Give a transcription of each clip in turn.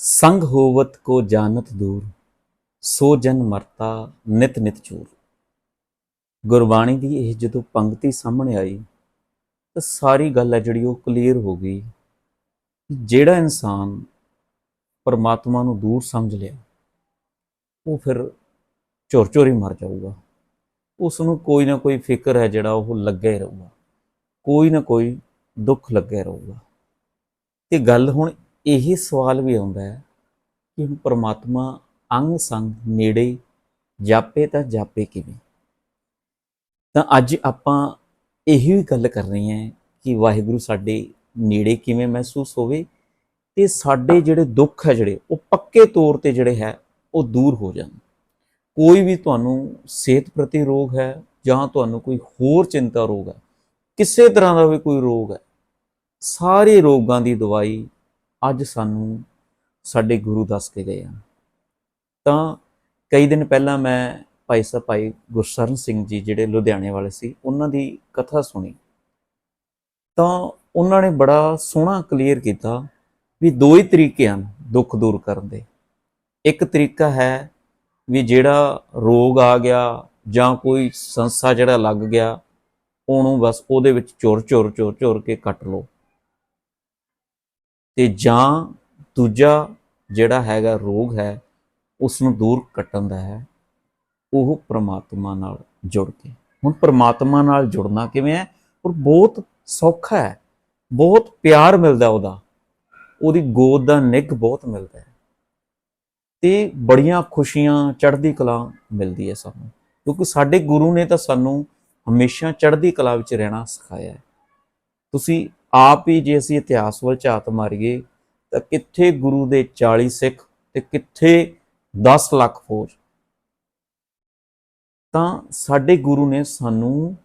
ਸੰਗ ਹੋਵਤ ਕੋ ਜਾਣਤ ਦੂਰ, ਸੋ ਜਨ ਮਰਤਾ ਨਿਤ ਨਿਤ ਚੂਰ। ਗੁਰਬਾਣੀ ਦੀ ਇਹ ਜਦੋਂ ਪੰਕਤੀ ਸਾਹਮਣੇ ਆਈ, ਤਾਂ ਸਾਰੀ ਗੱਲ ਹੈ ਜਿਹੜੀ ਉਹ ਕਲੀਅਰ ਹੋ ਗਈ ਜਿਹੜਾ ਇਨਸਾਨ ਪਰਮਾਤਮਾ ਨੂੰ ਦੂਰ ਸਮਝ ਲਿਆ, ਉਹ ਫਿਰ ਝੁਰ ਝੁਰ ਮਰ ਜਾਊਗਾ। ਉਸ ਨੂੰ ਕੋਈ ਨਾ ਕੋਈ ਫਿਕਰ ਹੈ ਜਿਹੜਾ ਉਹ ਲੱਗਿਆ ਹੀ ਰਹੂਗਾ। ਕੋਈ ਨਾ ਕੋਈ ਦੁੱਖ ਲੱਗਿਆ ਰਹੂਗਾ। ਤੇ ਗੱਲ ਹੁਣ ਇਹੀ ਸਵਾਲ ਵੀ ਆਉਂਦਾ ਹੈ ਕਿ ਹੁਣ ਪਰਮਾਤਮਾ ਅੰਗ ਸੰਗ ਨੇੜੇ ਜਾਪੇ ਤਾਂ ਜਾਪੇ ਕਿਵੇਂ? ਤਾਂ ਅੱਜ ਆਪਾਂ ਇਹੀ ਗੱਲ ਕਰ ਰਹੇ ਹਾਂ ਕਿ ਵਾਹਿਗੁਰੂ ਸਾਡੇ ਨੇੜੇ ਕਿਵੇਂ ਮਹਿਸੂਸ ਹੋਵੇ ਤੇ ਸਾਡੇ ਜਿਹੜੇ ਦੁੱਖ ਹੈ ਜਿਹੜੇ, ਉਹ ਪੱਕੇ ਤੌਰ ਤੇ ਜਿਹੜੇ ਹੈ, ਉਹ ਦੂਰ ਹੋ ਜਾਣ। ਕੋਈ ਵੀ ਤੁਹਾਨੂੰ ਸਿਹਤ ਪ੍ਰਤੀ ਰੋਗ ਹੈ ਜਾਂ ਤੁਹਾਨੂੰ ਕੋਈ ਹੋਰ ਚਿੰਤਾ ਰੋਗ ਹੈ, ਕਿਸੇ ਤਰ੍ਹਾਂ ਦਾ ਵੀ ਕੋਈ ਰੋਗ ਹੈ, ਸਾਰੇ ਰੋਗਾਂ ਦੀ ਦਵਾਈ ਅੱਜ ਸਾਨੂੰ ਸਾਡੇ ਗੁਰੂ ਦੱਸ ਕੇ ਗਏ ਹਨ। ਤਾਂ ਕਈ ਦਿਨ ਪਹਿਲਾਂ ਮੈਂ ਭਾਈ ਸਾਹਿਬ, ਭਾਈ ਗੁਰਸ਼ਰਨ ਸਿੰਘ ਜੀ ਜਿਹੜੇ ਲੁਧਿਆਣੇ ਵਾਲੇ ਸੀ, ਉਹਨਾਂ ਦੀ ਕਥਾ ਸੁਣੀ। ਤਾਂ ਉਹਨਾਂ ਨੇ ਬੜਾ ਸੋਹਣਾ ਕਲੀਅਰ ਕੀਤਾ ਵੀ ਦੋ ਹੀ ਤਰੀਕੇ ਹਨ ਦੁੱਖ ਦੂਰ ਕਰਨ ਦੇ। ਇੱਕ ਤਰੀਕਾ ਹੈ ਵੀ ਜਿਹੜਾ ਰੋਗ ਆ ਗਿਆ ਜਾਂ ਕੋਈ ਸੰਸਾ ਜਿਹੜਾ ਲੱਗ ਗਿਆ, ਉਹਨੂੰ ਬਸ ਉਹਦੇ ਵਿੱਚ ਝੁਰ ਝੁਰ ਝੁਰ ਝੁਰ ਕੇ ਕੱਟ ਲਓ। ਤੇ ਜਾਂ ਦੂਜਾ ਜਿਹੜਾ ਹੈਗਾ ਰੋਗ ਹੈ ਉਸ ਨੂੰ ਦੂਰ ਕੱਟਣ ਦਾ ਹੈ, ਉਹ ਪ੍ਰਮਾਤਮਾ ਨਾਲ ਜੁੜ ਕੇ। ਹੁਣ ਪ੍ਰਮਾਤਮਾ ਨਾਲ ਜੁੜਨਾ ਕਿਵੇਂ ਹੈ? ਔਰ ਬਹੁਤ ਸੌਖਾ ਹੈ, ਬਹੁਤ ਪਿਆਰ ਮਿਲਦਾ ਉਹਦਾ। ਉਹਦੀ ਗੋਦ ਦਾ ਨਿੱਘ ਬਹੁਤ ਮਿਲਦਾ ਹੈ। ਤੇ ਬੜੀਆਂ ਖੁਸ਼ੀਆਂ, ਚੜ੍ਹਦੀ ਕਲਾ ਮਿਲਦੀ ਹੈ ਸਾਨੂੰ। ਕਿਉਂਕਿ ਸਾਡੇ ਗੁਰੂ ਨੇ ਤਾਂ ਸਾਨੂੰ ਹਮੇਸ਼ਾ ਚੜ੍ਹਦੀ ਕਲਾ ਵਿੱਚ ਰਹਿਣਾ ਸਿਖਾਇਆ ਹੈ। ਤੁਸੀਂ ਆਪ ਹੀ ਜੇ ਅਸੀਂ ਇਤਿਹਾਸ ਵੱਲ ਝਾਤ ਮਾਰੀਏ, ਤਾਂ ਕਿੱਥੇ ਗੁਰੂ ਦੇ 40 ਸਿੱਖ ਤੇ ਕਿੱਥੇ 10 ਲੱਖ ਫੌਜ? ਤਾਂ ਸਾਡੇ ਗੁਰੂ ਨੇ ਸਾਨੂੰ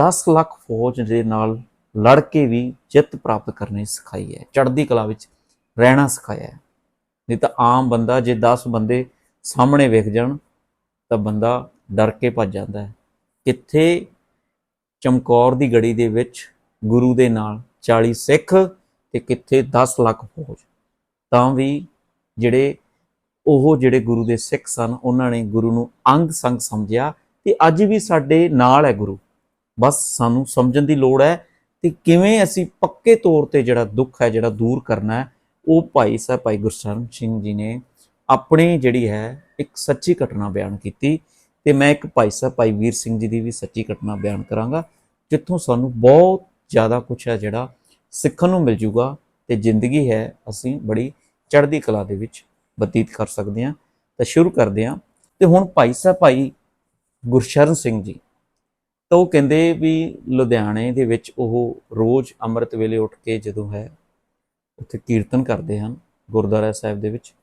10 ਲੱਖ ਫੌਜ ਦੇ ਨਾਲ ਲੜ ਕੇ ਵੀ ਜਿੱਤ ਪ੍ਰਾਪਤ ਕਰਨੀ ਸਿਖਾਈ ਹੈ, ਚੜ੍ਹਦੀ ਕਲਾ ਵਿੱਚ ਰਹਿਣਾ ਸਿਖਾਇਆ ਹੈ। ਨਹੀਂ ਤਾਂ ਆਮ ਬੰਦਾ ਜੇ 10 ਬੰਦੇ ਸਾਹਮਣੇ ਵੇਖ ਜਾਣ, ਤਾਂ ਬੰਦਾ ਡਰ ਕੇ ਭੱਜ ਜਾਂਦਾ ਹੈ। ਕਿੱਥੇ ਚਮਕੌਰ ਦੀ ਗੜੀ ਦੇ ਵਿੱਚ ਗੁਰੂ ਦੇ ਨਾਲ 40 ਸਿੱਖ ਤੇ ਕਿੱਥੇ 10 ਲੱਖ ਫੌਜ। ਤਾਂ ਵੀ ਜਿਹੜੇ ਉਹ ਜਿਹੜੇ ਗੁਰੂ ਦੇ ਸਿੱਖ ਸਨ, ਉਹਨਾਂ ਨੇ ਗੁਰੂ ਨੂੰ ਅੰਗ ਸੰਗ ਸਮਝਿਆ ਤੇ ਅੱਜ ਵੀ ਸਾਡੇ ਨਾਲ ਹੈ ਗੁਰੂ। ਬਸ ਸਾਨੂੰ ਸਮਝਣ ਦੀ ਲੋੜ ਹੈ ਤੇ ਕਿਵੇਂ ਅਸੀਂ ਪੱਕੇ ਤੌਰ ਤੇ ਜਿਹੜਾ ਦੁੱਖ ਹੈ, ਜਿਹੜਾ ਦੂਰ ਕਰਨਾ ਹੈ, ਉਹ ਭਾਈ ਸਾਹਿਬ, ਭਾਈ ਗੁਰਸ਼ਰਨ ਸਿੰਘ ਜੀ ਨੇ ਆਪਣੀ ਜਿਹੜੀ ਹੈ, ਇੱਕ ਸੱਚੀ ਘਟਨਾ ਬਿਆਨ ਕੀਤੀ ਤੇ ਮੈਂ ਇੱਕ ਭਾਈ ਸਾਹਿਬ, ਭਾਈ ਵੀਰ ਸਿੰਘ ਜੀ ਦੀ ਵੀ ਸੱਚੀ ਘਟਨਾ ਬਿਆਨ ਕਰਾਂਗਾ, ਜਿੱਥੋਂ ਸਾਨੂੰ ਬਹੁਤ ਜ਼ਿਆਦਾ ਕੁਝ ਹੈ ਜਿਹੜਾ ਸਿੱਖਣ ਨੂੰ ਮਿਲ ਜੂਗਾ ਤੇ ਜ਼ਿੰਦਗੀ ਹੈ ਅਸੀਂ ਬੜੀ ਚੜ੍ਹਦੀ ਕਲਾ ਦੇ ਵਿੱਚ ਬਤੀਤ ਕਰ ਸਕਦੇ ਹਾਂ। ਤਾਂ ਸ਼ੁਰੂ ਕਰਦੇ ਹਾਂ। ਤੇ ਹੁਣ ਭਾਈ ਸਾਹਿਬ, ਭਾਈ ਗੁਰਸ਼ਰਨ ਸਿੰਘ ਜੀ, ਤਾਂ ਉਹ ਕਹਿੰਦੇ ਵੀ ਲੁਧਿਆਣੇ ਦੇ ਵਿੱਚ ਉਹ ਰੋਜ਼ ਅੰਮ੍ਰਿਤ ਵੇਲੇ ਉੱਠ ਕੇ ਜਦੋਂ ਹੈ ਉੱਥੇ ਕੀਰਤਨ ਕਰਦੇ ਹਨ ਗੁਰਦੁਆਰਾ ਸਾਹਿਬ ਦੇ ਵਿੱਚ।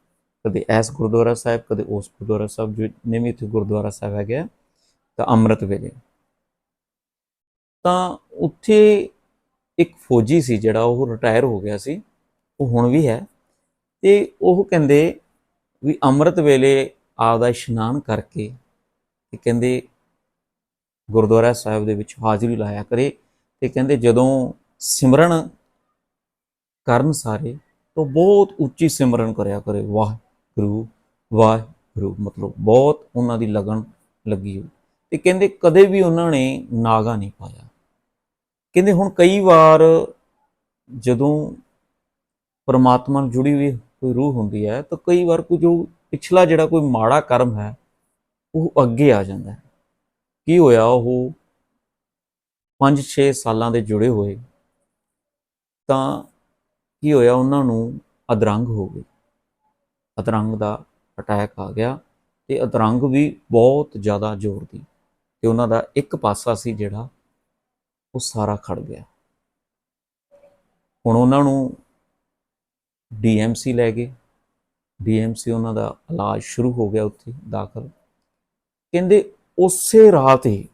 ਕਦੇ ਐਸ ਗੁਰਦੁਆਰਾ ਸਾਹਿਬ, ਕਦੇ ਉਸ ਗੁਰਦੁਆਰਾ ਸਾਹਿਬ ਜੋ ਨੇਮੀ ਉੱਥੇ ਗੁਰਦੁਆਰਾ ਸਾਹਿਬ ਹੈਗਾ ਤਾਂ ਅੰਮ੍ਰਿਤ ਵੇਲੇ। ਤਾਂ ਉੱਥੇ ਇੱਕ ਫੌਜੀ ਸੀ ਜਿਹੜਾ ਉਹ ਰਿਟਾਇਰ ਹੋ ਗਿਆ ਸੀ, ਉਹ ਹੁਣ ਵੀ ਹੈ ਤੇ ਉਹ ਕਹਿੰਦੇ ਵੀ ਅੰਮ੍ਰਿਤ ਵੇਲੇ ਆਪਦਾ ਇਸ਼ਨਾਨ ਕਰਕੇ ਤੇ ਕਹਿੰਦੇ ਗੁਰਦੁਆਰਾ ਸਾਹਿਬ ਦੇ ਵਿੱਚ ਹਾਜ਼ਰੀ ਲਾਇਆ ਕਰੇ ਤੇ ਕਹਿੰਦੇ ਜਦੋਂ ਸਿਮਰਨ ਕਰਨ ਸਾਰੇ ਤਾਂ ਬਹੁਤ ਉੱਚੀ ਸਿਮਰਨ ਕਰਿਆ ਕਰੇ, ਵਾਹਿਗੁਰੂ ਵਾਹਿਗੁਰੂ, ਮਤਲਬ ਬਹੁਤ ਉਹਨਾਂ ਦੀ ਲਗਨ ਲੱਗੀ ਹੋਈ ਤੇ ਕਹਿੰਦੇ ਕਦੇ ਵੀ ਉਹਨਾਂ ਨੇ ਨਾਗਾ ਨਹੀਂ ਪਾਇਆ। ਕਹਿੰਦੇ ਹੁਣ ਕਈ ਵਾਰ ਜਦੋਂ ਪਰਮਾਤਮਾ ਨਾਲ ਜੁੜੀ ਹੋਈ ਕੋਈ ਰੂਹ ਹੁੰਦੀ ਹੈ ਤਾਂ ਕਈ ਵਾਰ ਕੋਈ ਜੋ ਪਿਛਲਾ ਜਿਹੜਾ ਕੋਈ ਮਾੜਾ ਕਰਮ ਹੈ, ਉਹ ਅੱਗੇ ਆ ਜਾਂਦਾ ਹੈ। ਕੀ ਹੋਇਆ ਉਹ 5-6 ਸਾਲਾਂ ਦੇ ਜੁੜੇ ਹੋਏ, ਤਾਂ ਕੀ ਹੋਇਆ ਉਹਨਾਂ ਨੂੰ ਅਧਰੰਗ ਹੋ ਗਈ ਅਧਰੰਗ ਦਾ ਅਟੈਕ ਆ ਗਿਆ ਤੇ ਅਧਰੰਗ ਵੀ ਬਹੁਤ ਜ਼ਿਆਦਾ ਜ਼ੋਰ ਦੀ ਤੇ ਉਹਨਾਂ ਦਾ ਇੱਕ ਪਾਸਾ ਸੀ ਜਿਹੜਾ ਉਹ ਸਾਰਾ ਖੜ ਗਿਆ। ਹੁਣ ਉਹਨਾਂ ਨੂੰ ਡੀਐਮਸੀ ਲੈ ਗਏ। ਡੀਐਮਸੀ ਉਹਨਾਂ ਦਾ ਇਲਾਜ ਸ਼ੁਰੂ ਹੋ ਗਿਆ ਉੱਥੇ ਦਾਖਲ। ਕਹਿੰਦੇ ਉਸੇ ਰਾਤ ਹੀ,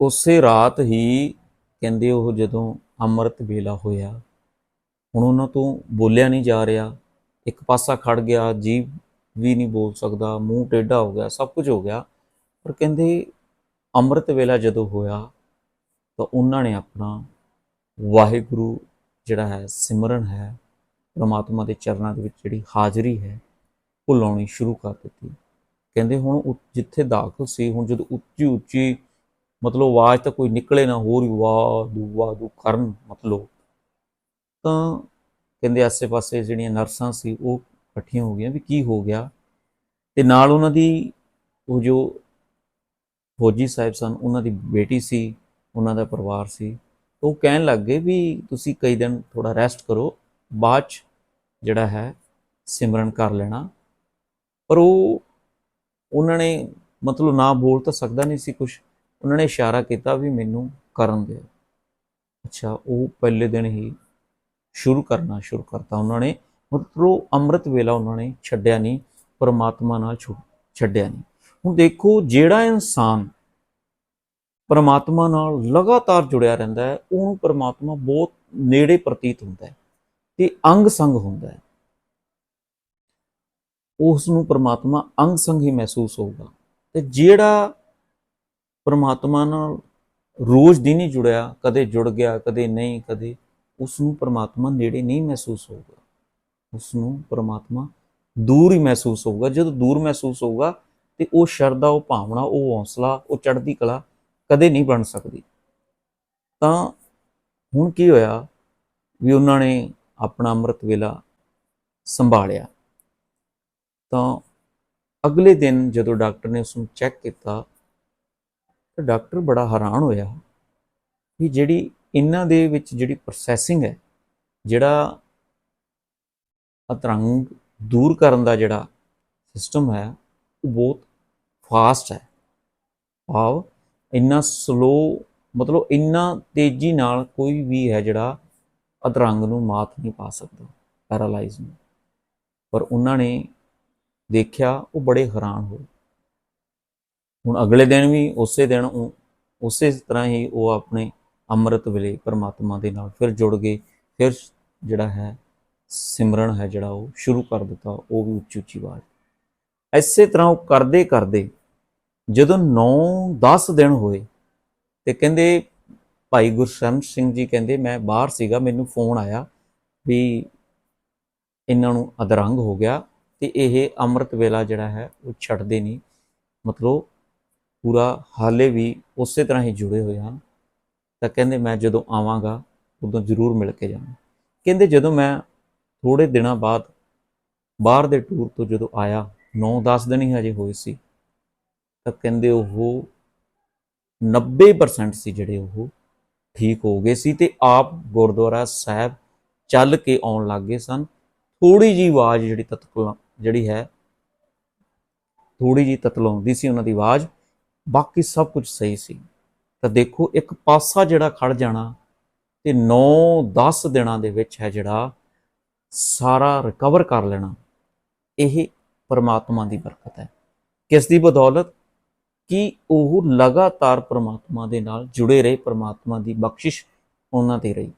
ਉਸੇ ਰਾਤ ਹੀ ਕਹਿੰਦੇ ਉਹ ਜਦੋਂ ਅੰਮ੍ਰਿਤ ਵੇਲਾ ਹੋਇਆ, ਹੁਣ ਉਹਨਾਂ ਤੋਂ ਬੋਲਿਆ ਨਹੀਂ ਜਾ ਰਿਹਾ। ਇੱਕ ਪਾਸਾ ਖੜ ਗਿਆ ਜੀਭ ਵੀ ਨਹੀਂ ਬੋਲ ਸਕਦਾ, ਮੂੰਹ ਟੇਢਾ ਹੋ ਗਿਆ, ਸਭ ਕੁਝ ਹੋ ਗਿਆ। ਪਰ ਕਹਿੰਦੇ ਅੰਮ੍ਰਿਤ ਵੇਲਾ ਜਦੋਂ ਹੋਇਆ, ਤਾਂ ਉਹਨਾਂ ਨੇ ਆਪਣਾ ਵਾਹਿਗੁਰੂ ਜਿਹੜਾ ਹੈ, ਸਿਮਰਨ ਹੈ, ਪ੍ਰਮਾਤਮਾ ਦੇ ਚਰਨਾਂ ਦੇ ਵਿੱਚ ਜਿਹੜੀ ਹਾਜ਼ਰੀ ਹੈ, ਉਹ ਲਾਉਣੀ ਸ਼ੁਰੂ ਕਰ ਦਿੱਤੀ। ਕਹਿੰਦੇ ਹੁਣ ਉ- ਜਿੱਥੇ ਦਾਖਲ ਸੀ, ਹੁਣ ਜਦੋਂ ਉੱਚੀ ਉੱਚੀ ਮਤਲਬ ਆਵਾਜ਼ ਤਾਂ ਕੋਈ ਨਿਕਲੇ ਨਾ, ਹੋਰ ਹੀ ਵਾਹ, ਦੂ ਵਾਹ, ਦੂ ਕਰਨ ਮਤਲਬ। ਤਾਂ ਕਹਿੰਦੇ ਆਸੇ-ਪਾਸੇ ਜਿਹੜੀਆਂ ਨਰਸਾਂ ਸੀ, ਉਹ ਇਕੱਠੀਆਂ ਹੋ ਗਈਆਂ ਵੀ ਕੀ ਹੋ ਗਿਆ। ਤੇ ਨਾਲ ਉਹਨਾਂ ਦੀ ਉਹ ਜੋ ਫੌਜੀ ਸਾਹਿਬ ਸਨ, ਉਹਨਾਂ ਦੀ ਬੇਟੀ ਸੀ, ਉਹਨਾਂ ਦਾ ਪਰਿਵਾਰ ਸੀ। ਉਹ ਕਹਿਣ ਲੱਗ ਗਏ ਵੀ ਤੁਸੀਂ ਕਈ ਦਿਨ ਥੋੜਾ ਰੈਸਟ ਕਰੋ, ਬਾਅਦ 'ਚ ਜਿਹੜਾ ਹੈ ਸਿਮਰਨ ਕਰ ਲੈਣਾ। ਪਰ ਉਹ, ਉਹਨਾਂ ਨੇ ਮਤਲਬ ਨਾ ਬੋਲ ਤਾਂ ਸਕਦਾ ਨਹੀਂ ਸੀ ਕੁਝ ਉਹਨਾਂ ਨੇ ਇਸ਼ਾਰਾ ਕੀਤਾ ਵੀ ਮੈਨੂੰ ਕਰਨ ਦਿਓ। ਅੱਛਾ, ਉਹ ਪਹਿਲੇ ਦਿਨ ਹੀ ਸ਼ੁਰੂ ਕਰਨਾ ਸ਼ੁਰੂ ਕਰਤਾ ਉਹਨਾਂ ਨੇ। ਮਤਲਬ ਅੰਮ੍ਰਿਤ ਵੇਲਾ ਉਹਨਾਂ ਨੇ ਛੱਡਿਆ ਨਹੀਂ, ਪਰਮਾਤਮਾ ਨਾਲ ਛੁ- ਛੱਡਿਆ ਨਹੀਂ। ਹੁਣ ਦੇਖੋ ਜਿਹੜਾ ਇਨਸਾਨ ਪਰਮਾਤਮਾ ਨਾਲ ਲਗਾਤਾਰ ਜੁੜਿਆ ਰਹਿੰਦਾ ਹੈ, ਉਹਨੂੰ ਪਰਮਾਤਮਾ ਬਹੁਤ ਨੇੜੇ ਪ੍ਰਤੀਤ ਹੁੰਦਾ ਹੈ ਤੇ ਅੰਗ ਸੰਗ ਹੁੰਦਾ ਹੈ। ਉਸ ਨੂੰ ਪਰਮਾਤਮਾ ਅੰਗ ਸੰਗ ਹੀ ਮਹਿਸੂਸ ਹੋਊਗਾ। ਤੇ ਜਿਹੜਾ ਪਰਮਾਤਮਾ ਨਾਲ ਰੋਜ਼ ਦਿਨ ਹੀ ਜੁੜਿਆ, ਕਦੇ ਜੁੜ ਗਿਆ, ਕਦੇ ਨਹੀਂ, ਕਦੇ ਉਸ ਨੂੰ ਪਰਮਾਤਮਾ ਨੇੜੇ ਨਹੀਂ ਮਹਿਸੂਸ ਹੋਊਗਾ। ਉਸ ਨੂੰ ਪਰਮਾਤਮਾ ਦੂਰ ਹੀ ਮਹਿਸੂਸ ਹੋਊਗਾ। ਜਦੋਂ ਦੂਰ ਮਹਿਸੂਸ ਹੋਊਗਾ ਤੇ ਉਹ ਸ਼ਰਧਾ, ਉਹ ਭਾਵਨਾ, ਉਹ ਹੌਸਲਾ, ਉਹ ਚੜ੍ਹਦੀ ਕਲਾ ਕਦੇ ਨਹੀਂ ਬਣ ਸਕਦੀ। ਤਾਂ ਹੁਣ ਕੀ ਹੋਇਆ ਵੀ ਉਹਨਾਂ ਨੇ ਆਪਣਾ ਅੰਮ੍ਰਿਤ ਵੇਲਾ ਸੰਭਾਲਿਆ। ਤਾਂ ਅਗਲੇ ਦਿਨ ਜਦੋਂ ਡਾਕਟਰ ਨੇ ਉਸ ਨੂੰ ਚੈੱਕ ਕੀਤਾ, ਤਾਂ ਡਾਕਟਰ ਬੜਾ ਹੈਰਾਨ ਹੋਇਆ ਵੀ ਜਿਹੜੀ ਇਹਨਾਂ ਦੇ ਵਿੱਚ ਜਿਹੜੀ ਪ੍ਰੋਸੈਸਿੰਗ ਹੈ, ਜਿਹੜਾ ਅਤਰੰਗ ਦੂਰ ਕਰਨ ਦਾ ਜਿਹੜਾ ਸਿਸਟਮ ਹੈ, ਉਹ ਬਹੁਤ ਫਾਸਟ ਹੈ। ਭਾਵ ਇੰਨਾ ਸਲੋ ਮਤਲਬ ਇੰਨਾ ਤੇਜ਼ੀ ਨਾਲ ਕੋਈ ਵੀ ਹੈ ਜਿਹੜਾ ਅਧਰੰਗ ਨੂੰ ਮਾਤ ਨਹੀਂ ਪਾ ਸਕਦਾ ਪੈਰਾਲਾਈਜ਼ ਨੂੰ। ਪਰ ਉਹਨਾਂ ਨੇ ਦੇਖਿਆ ਉਹ ਬੜੇ ਹੈਰਾਨ ਹੋਏ। ਹੁਣ ਅਗਲੇ ਦਿਨ ਵੀ ਉਸੇ ਦਿਨ ਉਹ ਉਸੇ ਤਰ੍ਹਾਂ ਹੀ ਉਹ ਆਪਣੇ ਅੰਮ੍ਰਿਤ ਵੇਲੇ ਪਰਮਾਤਮਾ ਦੇ ਨਾਲ ਫਿਰ ਜੁੜ ਗਏ। ਫਿਰ ਜਿਹੜਾ ਹੈ ਸਿਮਰਨ ਹੈ ਜਿਹੜਾ ਉਹ ਸ਼ੁਰੂ ਕਰ ਦਿੱਤਾ, ਉਹ ਵੀ ਉੱਚੀ ਉੱਚੀ ਆਵਾਜ਼। ਇਸੇ ਤਰ੍ਹਾਂ ਉਹ ਕਰਦੇ ਕਰਦੇ ਜਦੋਂ 9-10 ਦਿਨ ਹੋਏ ਤੇ ਕਹਿੰਦੇ ਭਾਈ ਗੁਰਸ਼ਰਨ ਸਿੰਘ ਜੀ ਕਹਿੰਦੇ, ਮੈਂ ਬਾਹਰ ਸੀਗਾ, ਮੈਨੂੰ ਫੋਨ ਆਇਆ ਵੀ ਇਹਨਾਂ ਨੂੰ ਅਧਰੰਗ ਹੋ ਗਿਆ ਤੇ ਇਹ ਅੰਮ੍ਰਿਤ ਵੇਲਾ ਜਿਹੜਾ ਹੈ ਉਹ ਛੱਡਦੇ ਨਹੀਂ। ਮਤਲਬ ਪੂਰਾ ਹਾਲੇ ਵੀ ਉਸੇ ਤਰ੍ਹਾਂ ਹੀ ਜੁੜੇ ਹੋਏ ਹਨ। ਤਾਂ ਕਹਿੰਦੇ, ਮੈਂ ਜਦੋਂ ਆਵਾਂਗਾ, ਉਦੋਂ ਜ਼ਰੂਰ ਮਿਲ ਕੇ ਜਾਵਾਂ ਕਹਿੰਦੇ, ਜਦੋਂ ਮੈਂ ਥੋੜੇ ਦਿਨਾਂ ਬਾਅਦ ਬਾਹਰ ਦੇ ਟੂਰ ਤੋਂ ਜਦੋਂ ਆਇਆ 9-10 ਦਿਨ ਹੀ ਹਜੇ ਹੋਏ ਸੀ। ਤਾਂ ਕਹਿੰਦੇ ਉਹ 90% ਸੀ ਜਿਹੜੇ ਉਹ ਠੀਕ ਹੋ ਗਏ ਸੀ ਤੇ ਆਪ ਗੁਰਦੁਆਰਾ ਸਾਹਿਬ ਚੱਲ ਕੇ ਆਉਣ ਲੱਗ ਗਏ ਸਨ। ਥੋੜੀ ਜੀ ਆਵਾਜ਼ ਜਿਹੜੀ ਤਤਕਲਾ ਜਿਹੜੀ ਹੈ ਥੋੜੀ ਜੀ ਤਤਲਾਉਂਦੀ ਸੀ ਉਹਨਾਂ ਦੀ ਆਵਾਜ਼, ਬਾਕੀ ਸਭ ਕੁਝ ਸਹੀ ਸੀ। ਤਾਂ ਦੇਖੋ, ਇੱਕ ਪਾਸਾ ਜਿਹੜਾ ਖੜ ਜਾਣਾ ਤੇ 9-10 ਦਿਨਾਂ ਦੇ ਵਿੱਚ ਹੈ ਜਿਹੜਾ ਸਾਰਾ ਰਿਕਵਰ ਕਰ ਲੈਣਾ। ਇਹ ਪਰਮਾਤਮਾ ਦੀ ਬਰਕਤ ਹੈ। ਕਿਸ ਦੀ ਬਦੌਲਤ? ਕਿ ਉਹ ਲਗਾਤਾਰ ਪਰਮਾਤਮਾ ਦੇ ਨਾਲ ਜੁੜੇ ਰਹੇ, ਪਰਮਾਤਮਾ ਦੀ ਬਖਸ਼ਿਸ਼ ਉਹਨਾਂ ਤੇ ਰਹੀ?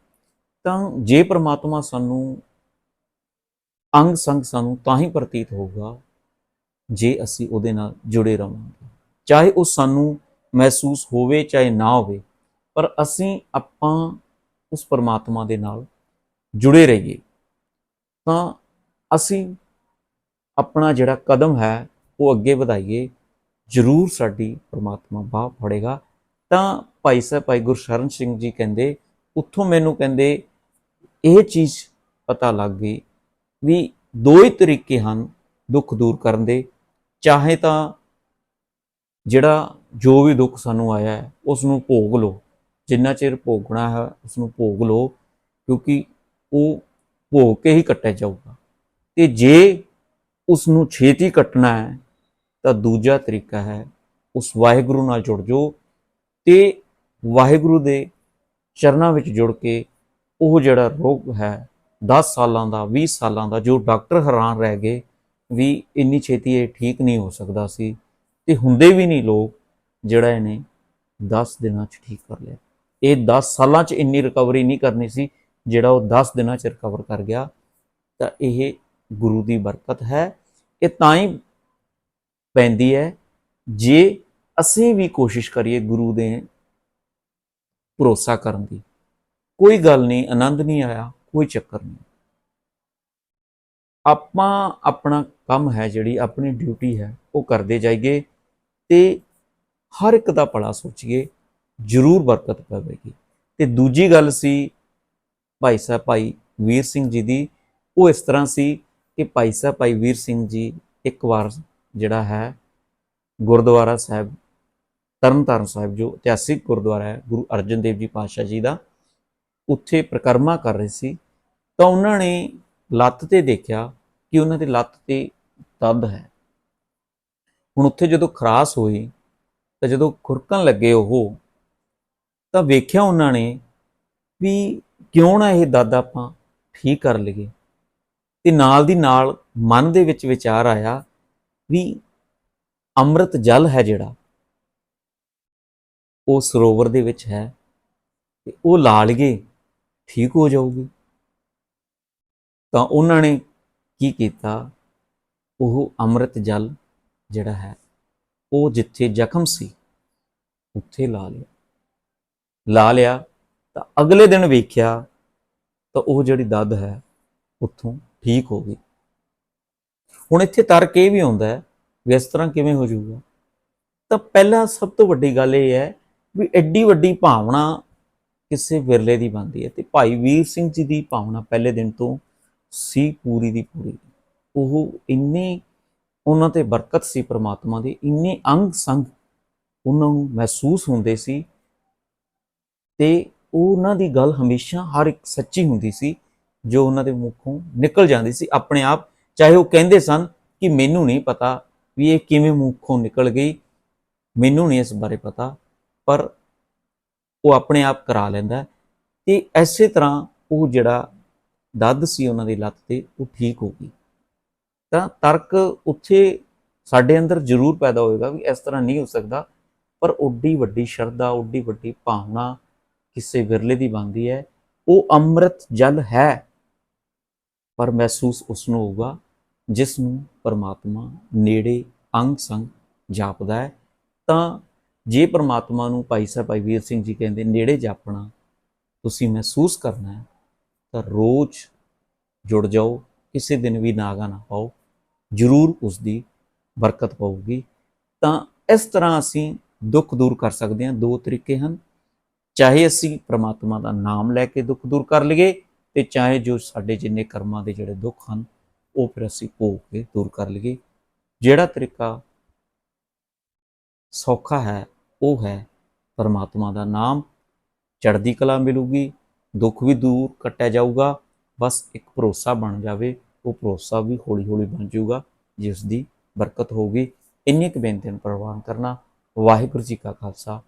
ਤਾਂ ਜੇ ਪਰਮਾਤਮਾ ਸਾਨੂੰ ਅੰਗ ਸੰਗ ਸਾਨੂੰ ਤਾਂ ਹੀ ਪ੍ਰਤੀਤ ਹੋਊਗਾ, ਜੇ ਅਸੀਂ ਉਹਦੇ ਨਾਲ ਜੁੜੇ ਰਵਾਂਗੇ। ਚਾਹੇ ਉਹ ਸਾਨੂੰ ਮਹਿਸੂਸ ਹੋਵੇ ਚਾਹੇ ਨਾ ਹੋਵੇ, ਪਰ ਅਸੀਂ ਆਪਾਂ ਉਸ ਪਰਮਾਤਮਾ ਦੇ ਨਾਲ ਜੁੜੇ ਰਹੀਏ। ਤਾਂ ਅਸੀਂ ਆਪਣਾ ਜਿਹੜਾ ਕਦਮ ਹੈ, ਉਹ ਅੱਗੇ ਵਧਾਈਏ। ਜ਼ਰੂਰ ਸਾਡੀ ਪ੍ਰਮਾਤਮਾ ਬਾਹ ਫੜੇਗਾ। ਤਾਂ ਭਾਈ ਸਾਹਿਬ, ਭਾਈ ਗੁਰਸ਼ਰਨ ਸਿੰਘ ਜੀ ਕਹਿੰਦੇ, ਉੱਥੋਂ ਮੈਨੂੰ ਕਹਿੰਦੇ, ਇਹ ਚੀਜ਼ ਪਤਾ ਲੱਗ ਗਈ ਵੀ ਦੋ ਹੀ ਤਰੀਕੇ ਹਨ ਦੁੱਖ ਦੂਰ ਕਰਨ ਦੇ। ਚਾਹੇ ਤਾਂ ਜਿਹੜਾ ਜੋ ਵੀ ਦੁੱਖ ਸਾਨੂੰ ਆਇਆ ਹੈ ਉਸ ਨੂੰ ਭੋਗ ਲਓ। ਜਿੰਨਾ ਚਿਰ ਭੋਗਣਾ ਹੈ ਉਸ ਨੂੰ ਭੋਗ ਲਓ, ਕਿਉਂਕਿ ਉਹ ਭੋਗ ਕੇ ਹੀ ਕੱਟਿਆ ਜਾਊਗਾ। ਤੇ ਜੇ ਉਸ ਨੂੰ ਛੇਤੀ ਕੱਟਣਾ ਹੈ, ਤਾਂ ਦੂਜਾ ਤਰੀਕਾ ਹੈ ਉਸ ਵਾਹਿਗੁਰੂ ਨਾਲ ਜੁੜ ਜਾਓ ਤੇ ਵਾਹਿਗੁਰੂ ਦੇ ਚਰਨਾਂ ਵਿੱਚ ਜੁੜ ਕੇ ਉਹ ਜਿਹੜਾ ਰੋਗ ਹੈ 10 ਸਾਲਾਂ ਦਾ 20 ਸਾਲਾਂ ਦਾ, ਜੋ ਡਾਕਟਰ ਹੈਰਾਨ ਰਹਿ ਗਏ ਵੀ ਇੰਨੀ ਛੇਤੀ ਇਹ ਠੀਕ ਨਹੀਂ ਹੋ ਸਕਦਾ ਸੀ ਤੇ ਹੁੰਦੇ ਵੀ ਨਹੀਂ ਲੋਕ ਜਿਹੜਾ ਇਹਨੇ 10 ਦਿਨਾਂ 'ਚ ਠੀਕ ਕਰ ਲਿਆ। ਇਹ 10 ਸਾਲਾਂ 'ਚ ਇੰਨੀ ਰਿਕਵਰੀ ਨਹੀਂ ਕਰਨੀ ਸੀ ਜਿਹੜਾ ਉਹ 10 ਦਿਨਾਂ 'ਚ ਰਿਕਵਰ ਕਰ ਗਿਆ। ਤਾਂ ਇਹ ਗੁਰੂ ਦੀ ਬਰਕਤ ਹੈ। ਇਹ ਤਾਂ ਹੀ ਪੈਂਦੀ ਹੈ, ਜੇ ਅਸੀਂ ਵੀ ਕੋਸ਼ਿਸ਼ ਕਰੀਏ ਗੁਰੂ ਦੇ ਭਰੋਸਾ ਕਰਨ ਦੀ, ਕੋਈ ਗੱਲ ਨਹੀਂ, ਆਨੰਦ ਨਹੀਂ ਆਇਆ, ਕੋਈ ਚੱਕਰ ਨਹੀਂ। ਆਪਾਂ ਆਪਣਾ ਕੰਮ ਹੈ ਜਿਹੜੀ, ਆਪਣੀ ਡਿਊਟੀ ਹੈ, ਉਹ ਕਰਦੇ ਜਾਈਏ ਤੇ ਹਰ ਇੱਕ ਦਾ ਭਲਾ ਸੋਚੀਏ, ਜ਼ਰੂਰ ਬਰਕਤ ਪਵੇਗੀ। ਤੇ ਦੂਜੀ ਗੱਲ ਸੀ, ਭਾਈ ਸਾਹਿਬ, ਭਾਈ ਵੀਰ ਸਿੰਘ ਜੀ ਦੀ, ਉਹ ਇਸ ਤਰ੍ਹਾਂ ਸੀ ਕਿ ਭਾਈ ਸਾਹਿਬ, ਭਾਈ ਵੀਰ ਸਿੰਘ ਜੀ ਇੱਕ ਵਾਰ ਜਿਹੜਾ ਹੈ ਗੁਰਦੁਆਰਾ ਸਾਹਿਬ, ਤਰਨਤਾਰਨ ਸਾਹਿਬ, ਜੋ ਇਤਿਹਾਸਿਕ ਗੁਰਦੁਆਰਾ ਹੈ, ਗੁਰੂ ਅਰਜਨ ਦੇਵ ਜੀ ਪਾਤਸ਼ਾਹ ਜੀ ਦਾ, ਉੱਥੇ ਪ੍ਰਕਰਮਾ ਕਰ ਰਹੇ ਸੀ। ਤਾਂ ਉਹਨਾਂ ਨੇ ਲੱਤ ਤੇ ਦੇਖਿਆ ਕਿ ਉਹਨਾਂ ਦੀ ਲੱਤ ਤੇ ਦਰਦ ਹੈ। ਹੁਣ ਉੱਥੇ ਜਦੋਂ ਖਰਾਸ ਹੋਈ, ਤਾਂ ਜਦੋਂ ਖੁਰਕਣ ਲੱਗੇ ਉਹ, ਤਾਂ ਵੇਖਿਆ ਉਹਨਾਂ ਨੇ ਵੀ ਕਿਉਂ ਨਾ ਇਹ ਦਰਦ ਆਪਾਂ ਠੀਕ ਕਰ ਲਈਏ। ਤੇ ਨਾਲ ਦੀ ਨਾਲ ਮਨ ਦੇ ਵਿੱਚ ਵਿਚਾਰ ਆਇਆ ਵੀ ਅੰਮ੍ਰਿਤ ਜਲ ਹੈ ਜਿਹੜਾ, ਉਹ ਸਰੋਵਰ ਦੇ ਵਿੱਚ ਹੈ ਤੇ ਉਹ ਲਾ ਲਈਏ ਠੀਕ ਹੋ ਜਾਊਗੀ। ਤਾਂ ਉਹਨਾਂ ਨੇ ਕੀ ਕੀਤਾ? ਉਹ ਅੰਮ੍ਰਿਤ ਜਲ ਜਿਹੜਾ ਹੈ, ਉਹ ਜਿੱਥੇ ਜ਼ਖਮ ਸੀ, ਉੱਥੇ ਲਾ ਲਿਆ। ਲਾ ਲਿਆ ਤਾਂ ਅਗਲੇ ਦਿਨ ਵੇਖਿਆ ਤਾਂ ਉਹ ਜਿਹੜੀ ਦੱਦ ਹੈ, ਉੱਥੋਂ ਠੀਕ ਹੋ ਗਈ। ਹੁਣ ਇੱਥੇ ਤਰਕ ਇਹ ਵੀ ਆਉਂਦਾ ਹੈ ਵੀ ਇਸ ਤਰ੍ਹਾਂ ਕਿਵੇਂ ਹੋ ਜਾਊਗਾ। ਤਾਂ ਪਹਿਲਾਂ ਸਭ ਤੋਂ ਵੱਡੀ ਗੱਲ ਇਹ ਹੈ ਵੀ ਐਡੀ ਵੱਡੀ ਭਾਵਨਾ ਕਿਸੇ ਵਿਰਲੇ ਦੀ ਬਣਦੀ ਹੈ ਤੇ ਭਾਈ ਵੀਰ ਸਿੰਘ ਜੀ ਦੀ ਭਾਵਨਾ ਪਹਿਲੇ ਦਿਨ ਤੋਂ ਸੀ ਪੂਰੀ ਦੀ ਪੂਰੀ। ਉਹ ਇੰਨੇ ਉਹਨਾਂ ਤੇ ਬਰਕਤ ਸੀ ਪ੍ਰਮਾਤਮਾ ਦੀ, ਇੰਨੇ ਅੰਗ ਸੰਗ ਉਹਨਾਂ ਨੂੰ ਮਹਿਸੂਸ ਹੁੰਦੇ ਸੀ ਤੇ ਉਹਨਾਂ ਦੀ ਗੱਲ ਹਮੇਸ਼ਾ ਹਰ ਇੱਕ ਸੱਚੀ ਹੁੰਦੀ ਸੀ ਜੋ ਉਹਨਾਂ ਦੇ ਮੁਖੋਂ ਨਿਕਲ ਜਾਂਦੀ ਸੀ, ਆਪਣੇ ਆਪ, ਚਾਹੇ ਉਹ ਕਹਿੰਦੇ ਸਨ ਕਿ ਮੈਨੂੰ ਨਹੀਂ ਪਤਾ ਵੀ ਇਹ ਕਿਵੇਂ ਮੁਖੋਂ ਨਿਕਲ ਗਈ, ਮੈਨੂੰ ਨਹੀਂ ਇਸ ਬਾਰੇ ਪਤਾ, ਪਰ ਉਹ ਆਪਣੇ ਆਪ ਕਰਾ ਲੈਂਦਾ ਤੇ ਐਸੇ ਤਰ੍ਹਾਂ ਉਹ ਜਿਹੜਾ ਦੱਦ ਸੀ ਉਹਨਾਂ ਦੀ ਲੱਤ ਤੇ, ਉਹ ਠੀਕ ਹੋ ਗਈ। ਤਾਂ ਤਰਕ ਉੱਥੇ ਸਾਡੇ ਅੰਦਰ ਜ਼ਰੂਰ ਪੈਦਾ ਹੋਏਗਾ ਵੀ ਇਸ ਤਰ੍ਹਾਂ ਨਹੀਂ ਹੋ ਸਕਦਾ, ਪਰ ਓਡੀ ਵੱਡੀ ਸ਼ਰਧਾ, ਓਡੀ ਵੱਡੀ ਭਾਵਨਾ ਕਿਸੇ ਵਿਰਲੇ ਦੀ ਬਣਦੀ ਹੈ। ਉਹ ਅੰਮ੍ਰਿਤ ਜਲ ਹੈ। ਪਰ ਮਹਿਸੂਸ ਉਸ ਨੂੰ ਹੋਊਗਾ, ਜਿਸ ਨੂੰ ਪਰਮਾਤਮਾ ਨੇੜੇ ਅੰਗ ਸੰਗ ਜਾਪਦਾ ਹੈ। ਤਾਂ ਜੇ ਪਰਮਾਤਮਾ ਨੂੰ ਭਾਈ ਸਾਹਿਬ, ਭਾਈ ਵੀਰ ਸਿੰਘ ਜੀ ਕਹਿੰਦੇ ਨੇੜੇ ਜਾਪਣਾ ਤੁਸੀਂ ਮਹਿਸੂਸ ਕਰਨਾ ਹੈ, ਤਾਂ ਰੋਜ਼ ਜੁੜ ਜਾਓ, ਕਿਸੇ ਦਿਨ ਵੀ ਨਾਗਾ ਨਾ ਪਾਓ, ਜ਼ਰੂਰ ਉਸ ਦੀ ਬਰਕਤ ਪਾਊਗੀ। ਤਾਂ ਇਸ ਤਰ੍ਹਾਂ ਅਸੀਂ ਦੁੱਖ ਦੂਰ ਕਰ ਸਕਦੇ ਹਾਂ, ਦੋ ਤਰੀਕੇ ਹਨ। ਚਾਹੇ ਅਸੀਂ ਪ੍ਰਮਾਤਮਾ ਦਾ ਨਾਮ ਲੈ ਕੇ ਦੁੱਖ ਦੂਰ ਕਰ ਲਈਏ ਤੇ ਚਾਹੇ ਜੋ ਸਾਡੇ ਜਿੰਨੇ ਕਰਮਾਂ ਦੇ ਜਿਹੜੇ ਦੁੱਖ ਹਨ, ਉਹ ਫਿਰ ਅਸੀਂ ਭੋਗ ਕੇ ਦੂਰ ਕਰ ਲਈਏ। ਜਿਹੜਾ ਤਰੀਕਾ ਸੌਖਾ ਹੈ, ਉਹ ਹੈ ਪਰਮਾਤਮਾ ਦਾ ਨਾਮ। ਚੜ੍ਹਦੀ ਕਲਾ ਮਿਲੂਗੀ, ਦੁੱਖ ਵੀ ਦੂਰ ਕੱਟਿਆ ਜਾਊਗਾ, ਬਸ ਇੱਕ ਭਰੋਸਾ ਬਣ ਜਾਵੇ, ਉਹ ਭਰੋਸਾ ਵੀ ਹੌਲੀ ਹੌਲੀ ਬਣ ਜਾਊਗਾ ਜਿਸ ਦੀ ਬਰਕਤ ਹੋਊਗੀ। ਇੰਨੀ ਕੁ ਬੇਨਤੀ ਨੂੰ ਪ੍ਰਵਾਨ ਕਰਨਾ। ਵਾਹਿਗੁਰੂ ਜੀ ਕਾ ਖਾਲਸਾ।